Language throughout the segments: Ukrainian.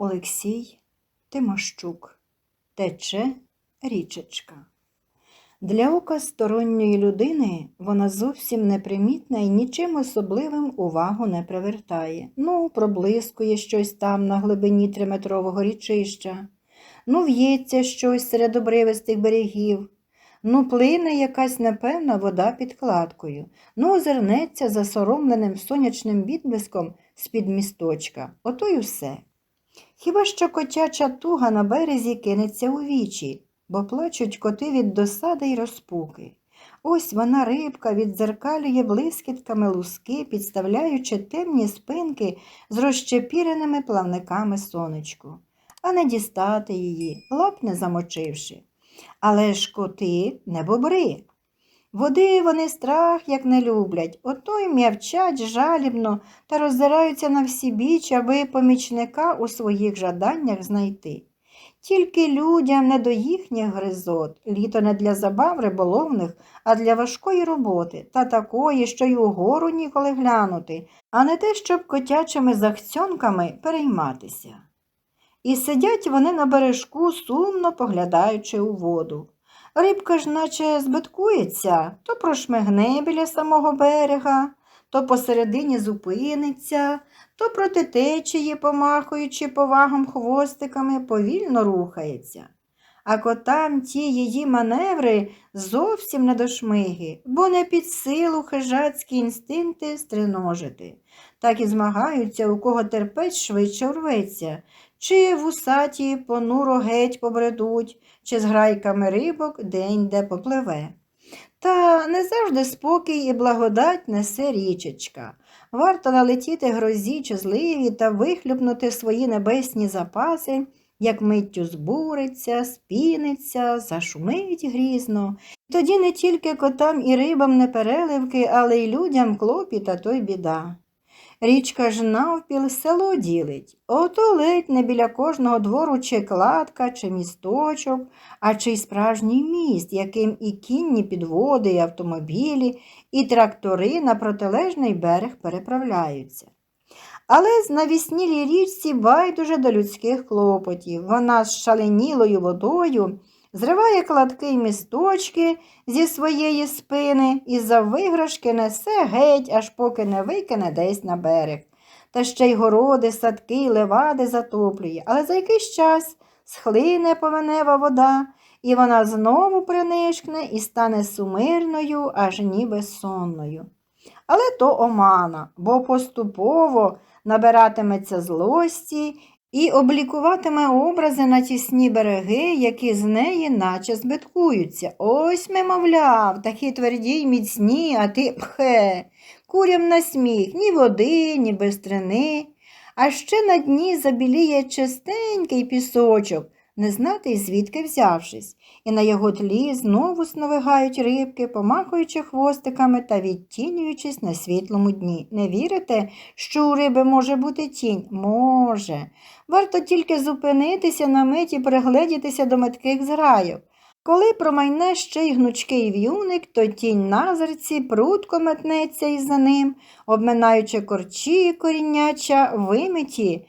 Олексій Тимощук. Тече річечка. Для ока сторонньої людини вона зовсім непримітна і нічим особливим увагу не привертає. Ну, проблискує щось там на глибині триметрового річища, ну, в'ється щось серед обривистих берегів, ну, плине якась непевна вода під кладкою, ну, озирнеться засоромленим сонячним відблиском з-під місточка. Ото й усе. Хіба що котяча туга на березі кинеться у вічі, бо плачуть коти від досади й розпуки. Ось вона рибка віддзеркалює блискітками луски, підставляючи темні спинки з розчепіреними плавниками сонечку, а не дістати її, лап не замочивши. Але ж коти не бобри. Води вони страх як не люблять, ото й м'явчать жалібно та роздираються на всі біч, аби помічника у своїх жаданнях знайти. Тільки людям не до їхніх гризот, літо не для забав риболовних, а для важкої роботи, та такої, що й угору ніколи глянути, а не те, щоб котячими захцьонками перейматися. І сидять вони на бережку, сумно поглядаючи у воду. Рибка ж наче збиткується, то прошмигне біля самого берега, то посередині зупиниться, то проти течії, помахуючи повагом хвостиками, повільно рухається. А котам ті її маневри зовсім не до шмиги, бо не під силу хижацькі інстинкти стриножити. Так і змагаються, у кого терпець швидше урветься, чи вусаті понуро геть побредуть, чи з грайками рибок день-де попливе. Та не завжди спокій і благодать несе річечка. Варто налетіти грозі чи зливі та вихлюпнути свої небесні запаси, як миттю збуриться, спіниться, зашумить грізно. Тоді не тільки котам і рибам не переливки, але й людям клопіт, а то й біда. Річка ж навпіл село ділить. Ото ледь не біля кожного двору чи кладка, чи місточок, а чи й справжній міст, яким і кінні підводи, і автомобілі, і трактори на протилежний берег переправляються. Але з навіснілій річці байдуже до людських клопотів. Вона з шаленілою водою зриває кладки й місточки зі своєї спини і за виграшки несе геть, аж поки не викине десь на берег. Та ще й городи, садки левади затоплює, але за якийсь час схлине повенева вода, і вона знову принишкне і стане сумирною, аж ніби сонною. Але то омана, бо поступово набиратиметься злості і облікуватиме образи на тісні береги, які з неї наче збиткуються. Ось ми, мовляв, такі тверді й міцні, а ти пхе, курям на сміх, ні води, ні бистрини. А ще на дні забіліє чистенький пісочок, не знати звідки взявшись, і на його тлі знову сновигають рибки, помахуючи хвостиками та відтінюючись на світлому дні. Не вірите, що у риби може бути тінь? Може. Варто тільки зупинитися на мить і пригледітися до метких зграйок. Коли промайне ще й гнучкий в'юник, то тінь на зерці прутко метнеться із за ним, обминаючи корчі корінняча, вимиті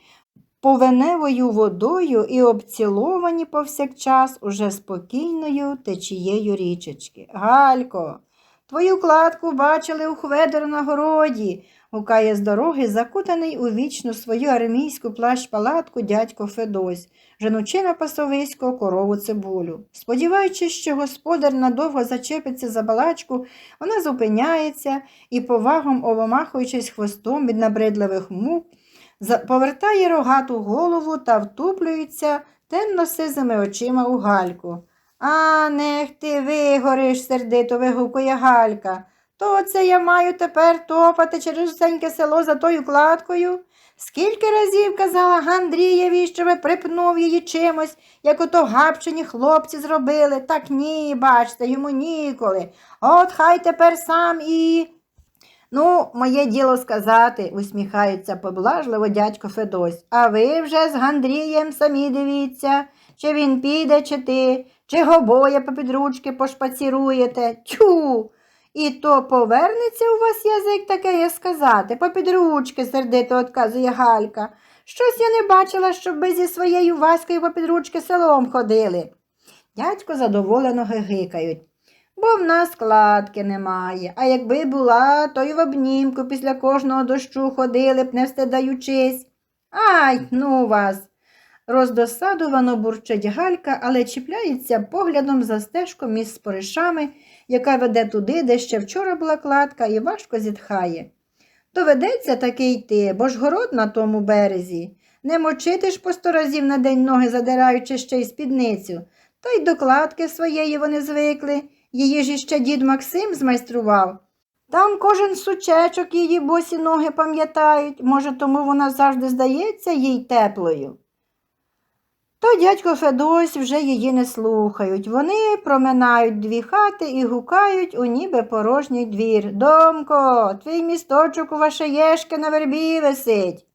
повеневою водою і обціловані повсякчас уже спокійною течією річечки. Галько, твою кладку бачили у хведер на городі, гукає з дороги закутаний у вічну свою армійську плащ-палатку дядько Федось, женучи на пасовисько корову цибулю. Сподіваючись, що господар надовго зачепиться за балачку, вона зупиняється і, повагом обомахуючись хвостом від набридливих мук, повертає рогату голову та втуплюється темно-сизими очима у гальку. А, нех ти вигориш, сердито вигукує Галька. То це я маю тепер топати через усеньке село за тою кладкою? Скільки разів казала Гандрієві, щоб припнув її чимось, як ото гапчені хлопці зробили. Так ні, бачте, йому ніколи. От хай тепер сам і. Ну, моє діло сказати, усміхається поблажливо дядько Федось. А ви вже з Гандрієм самі дивіться, чи він піде, чи ти, чи гобоє попід ручки пошпаціруєте. Тю. І то повернеться у вас язик таке сказати, попід ручки, сердито отказує Галька. Щось я не бачила, щоб ви зі своєю Ваською попід ручки селом ходили. Дядько задоволено гигикають. Бо в нас кладки немає, а якби була, то й в обнімку після кожного дощу ходили б, не встидаючись. Ай, ну вас. Роздосадувано бурчить Галька, але чіпляється поглядом за стежком із споришами, яка веде туди, де ще вчора була кладка, і важко зітхає. Доведеться таки йти, бо ж город на тому березі. Не мочити ж по сто разів на день ноги задираючи ще й спідницю. Та й до кладки своєї вони звикли. Її ж іще дід Максим змайстрував. Там кожен сучечок її босі ноги пам'ятають, може, тому вона завжди здається їй теплою. То дядько Федось вже її не слухають. Вони проминають дві хати і гукають у ніби порожній двір. Домко, твій місточок у Вашеєшки на вербі висить.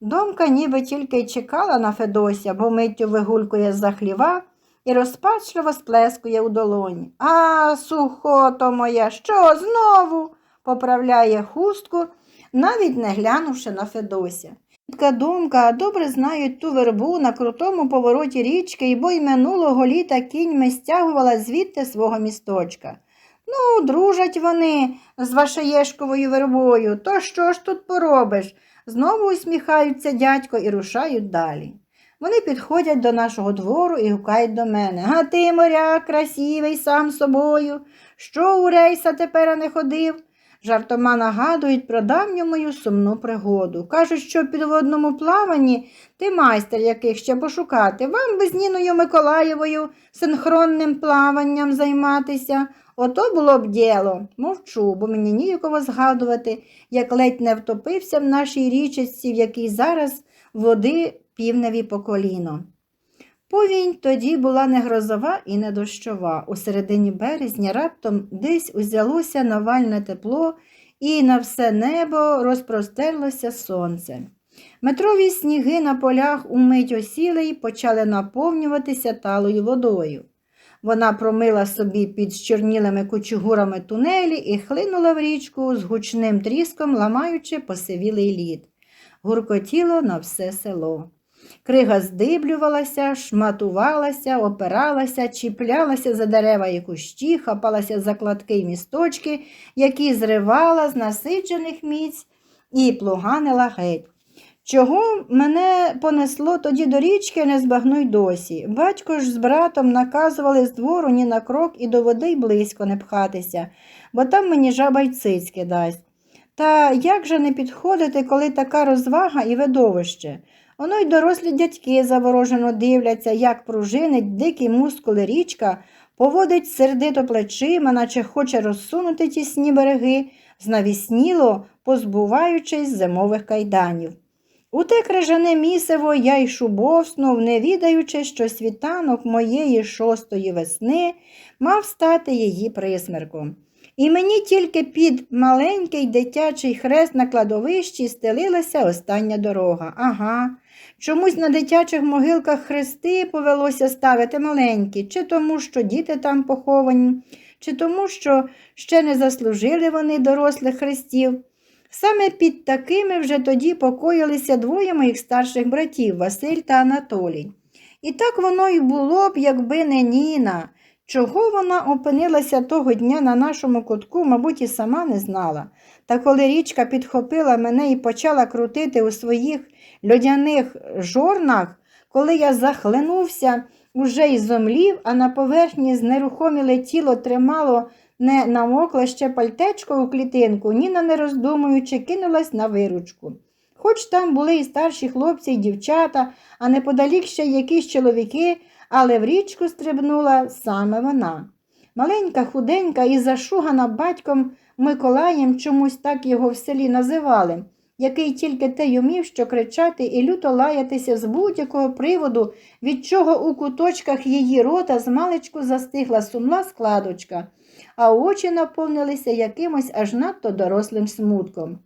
Домка ніби тільки й чекала на Федося, бо миттю вигулькує з-за хліва і розпачливо сплескує у долоні. А, сухото моя, що знову? поправляє хустку, навіть не глянувши на Федося. Тітка Думка добре знають ту вербу на крутому повороті річки, і бо й минулого літа кіньми стягувала звідти свого місточка. Ну, дружать вони з Вашеєшковою вербою, то що ж тут поробиш? Знову усміхаються дядько і рушають далі. Вони підходять до нашого двору і гукають до мене. А ти, моряк, красивий сам собою. Що у рейса тепер не ходив? Жартома нагадують про давню мою сумну пригоду. Кажуть, що в підводному плаванні ти майстер яких ще пошукати. Вам би з Ніною Миколаєвою синхронним плаванням займатися. Ото було б діло. Мовчу, бо мені ніяково згадувати, як ледь не втопився в нашій річці, в якій зараз води півневі по коліно. Повінь тоді була не грозова і не дощова. У середині березня раптом десь узялося навальне тепло, і на все небо розпростерлося сонце. Метрові сніги на полях умить осіли й почали наповнюватися талою водою. Вона промила собі під щорнілими кучугурами тунелі і хлинула в річку з гучним тріском, ламаючи посивілий лід. Гуркотіло на все село. Крига здиблювалася, шматувалася, опиралася, чіплялася за дерева і кущі, хапалася за кладки й місточки, які зривала з насиджених міць і плуганила геть. Чого мене понесло тоді до річки, не збагну й досі. Батько ж з братом наказували з двору ні на крок і до води й близько не пхатися, бо там мені жаба й цицьки дасть. Та як же не підходити, коли така розвага і видовище? Воно й дорослі дядьки заворожено дивляться, як пружинить дикі мускули річка, поводить сердито плечима, наче хоче розсунути тісні береги, знавісніло позбуваючись зимових кайданів. У те крижане місиво я й шубовснув, не відаючи, що світанок моєї шостої весни мав стати її присмерком. І мені тільки під маленький дитячий хрест на кладовищі стелилася остання дорога. Ага. Чомусь на дитячих могилках хрести повелося ставити маленькі, чи тому, що діти там поховані, чи тому, що ще не заслужили вони дорослих хрестів. Саме під такими вже тоді покоїлися двоє моїх старших братів Василь та Анатолій. І так воно й було б, якби не Ніна. Чого вона опинилася того дня на нашому кутку, мабуть, і сама не знала. Та коли річка підхопила мене і почала крутити у своїх льодяних жорнах, коли я захлинувся, уже й зомлів, а на поверхні знерухоміле тіло тримало не намокле ще пальтечко у клітинку, Ніна, не роздумуючи, кинулась на виручку. Хоч там були і старші хлопці, і дівчата, а неподалік ще якісь чоловіки, але в річку стрибнула саме вона. Маленька, худенька і зашугана батьком Миколаєм, чомусь так його в селі називали, який тільки те й умів, що кричати і люто лаятися з будь-якого приводу, від чого у куточках її рота змалечку застигла сумна складочка, а очі наповнилися якимось аж надто дорослим смутком.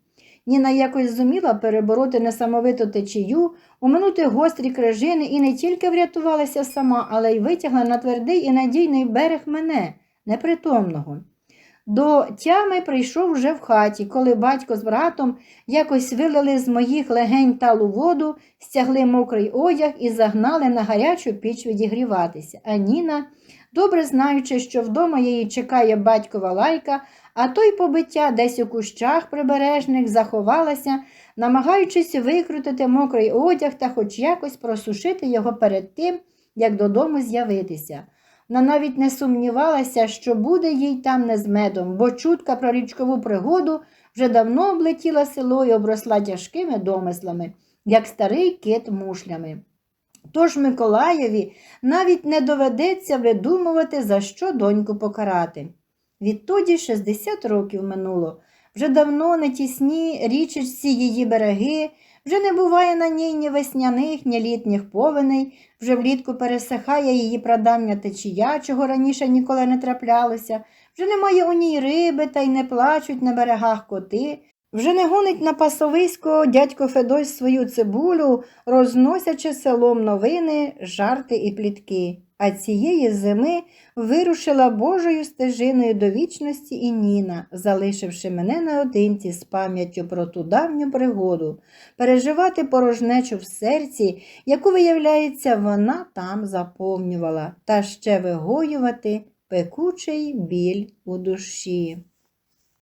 Ніна якось зуміла перебороти несамовиту течію, уминути гострі крижини і не тільки врятувалася сама, але й витягла на твердий і надійний берег мене, непритомного. До тями прийшов вже в хаті, коли батько з братом якось вилили з моїх легень талу воду, стягли мокрий одяг і загнали на гарячу піч відігріватися. А Ніна, добре знаючи, що вдома її чекає батькова лайка, а той побиття десь у кущах прибережних заховалася, намагаючись викрутити мокрий одяг та хоч якось просушити його перед тим, як додому з'явитися. Вона навіть не сумнівалася, що буде їй там не з медом, бо чутка про річкову пригоду вже давно облетіла село і обросла тяжкими домислами, як старий кит мушлями. Тож Миколаєві навіть не доведеться видумувати, за що доньку покарати. Відтоді 60 років минуло. Вже давно не тісні річечці її береги, вже не буває на ній ні весняних, ні літніх повеней, вже влітку пересихає її прадавня течія, чого раніше ніколи не траплялося, вже немає у ній риби та й не плачуть на берегах коти, вже не гонить на пасовисько дядько Федось свою цибулю, розносячи селом новини, жарти і плітки. А цієї зими вирушила Божою стежиною до вічності і Ніна, залишивши мене наодинці з пам'яттю про ту давню пригоду, переживати порожнечу в серці, яку, виявляється, вона там заповнювала, та ще вигоювати пекучий біль у душі.